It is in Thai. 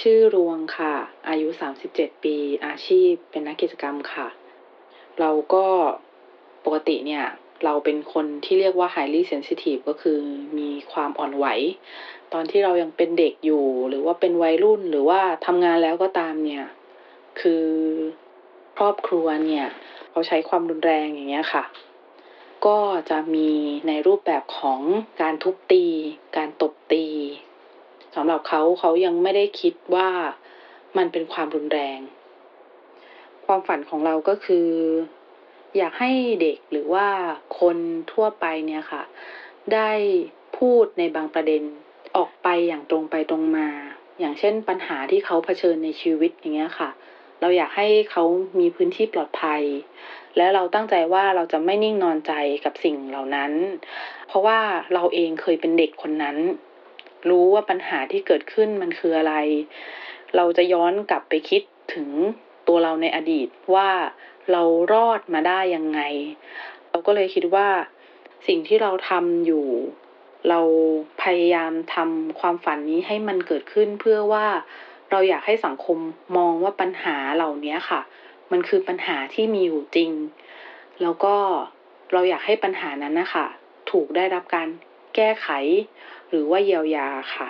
ชื่อรวงค่ะ อายุ 37 ปี อาชีพเป็นนักกิจกรรมค่ะ เราก็ปกติเนี่ย เราเป็นคนที่เรียกว่า highly sensitive ก็คือมีความอ่อนไหว ตอนที่เรายังเป็นเด็กอยู่ หรือว่าเป็นวัยรุ่นหรือว่าทำงานแล้วก็ตามเนี่ย คือครอบครัวเนี่ยเขาใช้ความรุนแรงอย่างเงี้ยค่ะ ก็จะมีในรูปแบบของการทุบตี การตบ สำหรับเขาเขายังไม่ได้คิดว่ามันเป็นความรุนแรง ความฝันของเราก็คือ อยากให้เด็กหรือว่าคนทั่วไปเนี่ยค่ะ ได้พูดในบางประเด็นออกไปอย่างตรงไปตรงมา อย่างเช่นปัญหาที่เขาเผชิญในชีวิตอย่างเงี้ยค่ะ เราอยากให้เขามีพื้นที่ปลอดภัย และเราตั้งใจว่าเราจะไม่นิ่งนอนใจกับสิ่งเหล่านั้น เพราะว่าเราเองเคยเป็นเด็กคนนั้น รู้ว่าปัญหาที่เกิดขึ้นมันคืออะไร เราจะย้อนกลับไปคิดถึงตัวเราในอดีตว่าเรารอดมาได้ยังไง เราก็เลยคิดว่าสิ่งที่เราทำอยู่ เราพยายามทำความฝันนี้ให้มันเกิดขึ้นเพื่อว่าเราอยากให้สังคมมองว่าปัญหาเหล่านี้ค่ะ มันคือปัญหาที่มีอยู่จริง แล้วก็เราอยากให้ปัญหานั้นนะคะถูกได้รับการ แก้ไข หรือว่าเยียวยาค่ะ